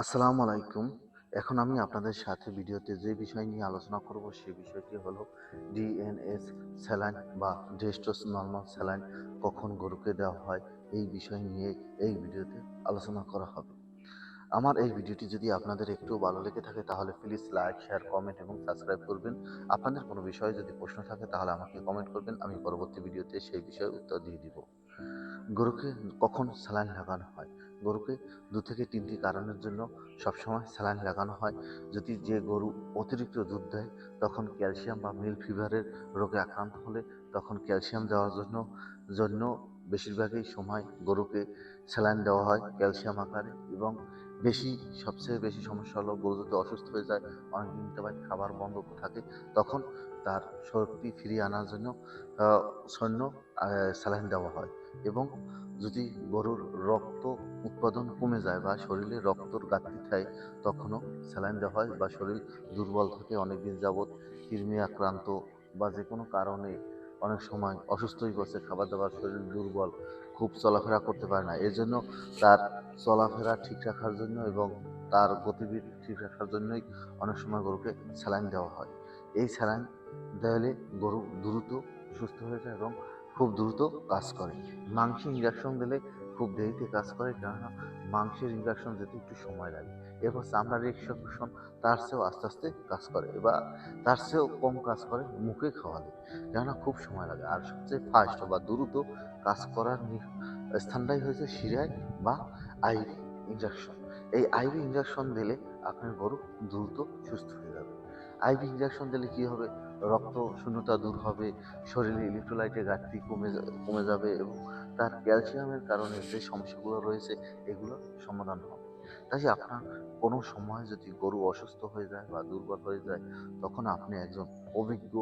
আসসালামু আলাইকুম। এখন আমি আপনাদের সাথে ভিডিওতে যে বিষয় নিয়ে আলোচনা করব সেই বিষয়টি হলো ডিএনএস স্যালাইন বা ডেস্টোস নর্মাল স্যালাইন কখন গরুকে দেওয়া হয়, এই বিষয় নিয়ে এই ভিডিওতে আলোচনা করা হবে। আমার এই ভিডিওটি যদি আপনাদের একটু ভালো লেগে থাকে তাহলে প্লিজ লাইক, শেয়ার, কমেন্ট এবং সাবস্ক্রাইব করবেন। আপনাদের কোনো বিষয়ে যদি প্রশ্ন থাকে তাহলে আমাকে কমেন্ট করবেন, আমি পরবর্তী ভিডিওতে সেই বিষয়ে উত্তর দিয়ে দিব। গরুকে কখন স্যালাইন লাগানো হয়? গরুকে দু থেকে তিনটি কারণের জন্য সবসময় স্যালাইন লাগানো হয়। যদি যে গরু অতিরিক্ত দুধ দেয়, তখন ক্যালসিয়াম বা মিল ফিভারের রোগে আক্রান্ত হলে তখন ক্যালসিয়াম দেওয়ার জন্য জন্য বেশিরভাগই সময় গরুকে স্যালাইন দেওয়া হয় ক্যালসিয়াম আকারে এবং বেশি, সবচেয়ে বেশি সমস্যা হলো গরু যদি অসুস্থ হয়ে যায়, অনেকদিন ভাই খাবার বন্ধ থাকে, তখন তার শক্তি ফিরিয়ে আনার জন্য সৈন্য স্যালাইন দেওয়া হয়। এবং যদি গরুর রক্ত উৎপাদন কমে যায় বা শরীরে রক্তর ঘাটতি থাকে, তখনও স্যালাইন দেওয়া হয় বা শরীর দুর্বল থাকে অনেকদিন যাবৎ কৃমি আক্রান্ত বা যে কোনো কারণে অনেক সময় অসুস্থ হয়ে পড়ছে খাবার দাবার শরীর দুর্বল, খুব চলাফেরা করতে পারে না। এর জন্য তার চলাফেরা ঠিক রাখার জন্য এবং তার গতিবিধি ঠিক রাখার জন্যই অনেক সময় গরুকে স্যালাইন দেওয়া হয়। এই স্যালাইন দেওয়ালে গরু দ্রুত সুস্থ হয়ে যায় এবং খুব দ্রুত কাজ করে। মাংস ইঞ্জেকশন দিলে খুব দেরিতে কাজ করে, কেননা মাংসের ইঞ্জেকশন যেতে একটু সময় লাগে। এরপর চামড়ার ইঞ্জেকশন তার চেয়েও আস্তে আস্তে কাজ করে এবার তার চেয়েও কম কাজ করে মুখে খাওয়ালে কেননা খুব সময় লাগে। আর সবচেয়ে ফাস্ট বা দ্রুত কাজ করার স্থানটাই হয়েছে শিরায় বা আইভি ইঞ্জেকশন এই আইভি ইঞ্জেকশন দিলে আপনার গরু দ্রুত সুস্থ হয়ে যাবে। আইভি ইঞ্জেকশন দিলে কী হবে? রক্ত শূন্যতা দূর হবে, শরীরে ইলেকট্রোলাইটের ঘাটতি কমে কমে যাবে এবং তার ক্যালসিয়ামের কারণে যে সমস্যাগুলো রয়েছে এগুলো সমাধান হবে। তাই আপনার কোনো সময় যদি গরু অসুস্থ হয়ে যায় বা দুর্বল হয়ে যায়, তখন আপনি একজন অভিজ্ঞ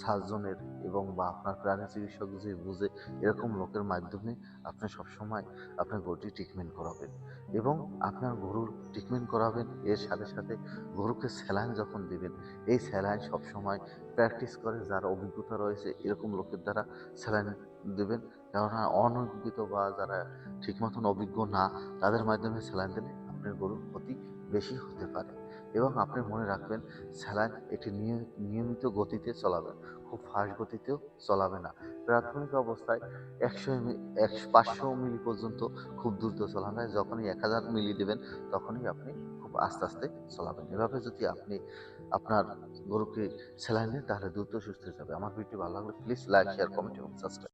সার্জনের এবং বা আপনার প্রাণী চিকিৎসক যে বুঝে এরকম লোকের মাধ্যমে আপনি সবসময় আপনার গরুটি ট্রিটমেন্ট করাবেন এবং আপনার গরুর ট্রিটমেন্ট করাবেন, এর সাথে সাথে গরুকে স্যালাইন যখন দিবেন, এই স্যালাইন সবসময় প্র্যাকটিস করে যার অভিজ্ঞতা রয়েছে এরকম লোকের দ্বারা স্যালাইন দেবেন। কেননা অনভিজ্ঞত বা যারা ঠিক মতন অভিজ্ঞ না, তাদের মাধ্যমে স্যালাইন দিলে আপনার গরুর ক্ষতি বেশি হতে পারে এবং আপনি মনে রাখবেন, স্যালাইন একটি নিয়- নিয়মিত গতিতে চলাবেন, খুব ফাস্ট গতিতেও চলাবে না। প্রাথমিক অবস্থায় একশো এমি একশো পাঁচশো মিলি পর্যন্ত খুব দ্রুত চলানো হয় যখনই এক হাজার মিলি দেবেন, তখনই আপনি খুব আস্তে আস্তে চলাবেন। এভাবে যদি আপনি আপনার গরুকে স্যালাইন দেন, তাহলে দ্রুত সুস্থ যাবে। আমার ভিডিও ভালো লাগলে প্লিজ লাইক শেয়ার কমেন্ট এবং সাবস্ক্রাইব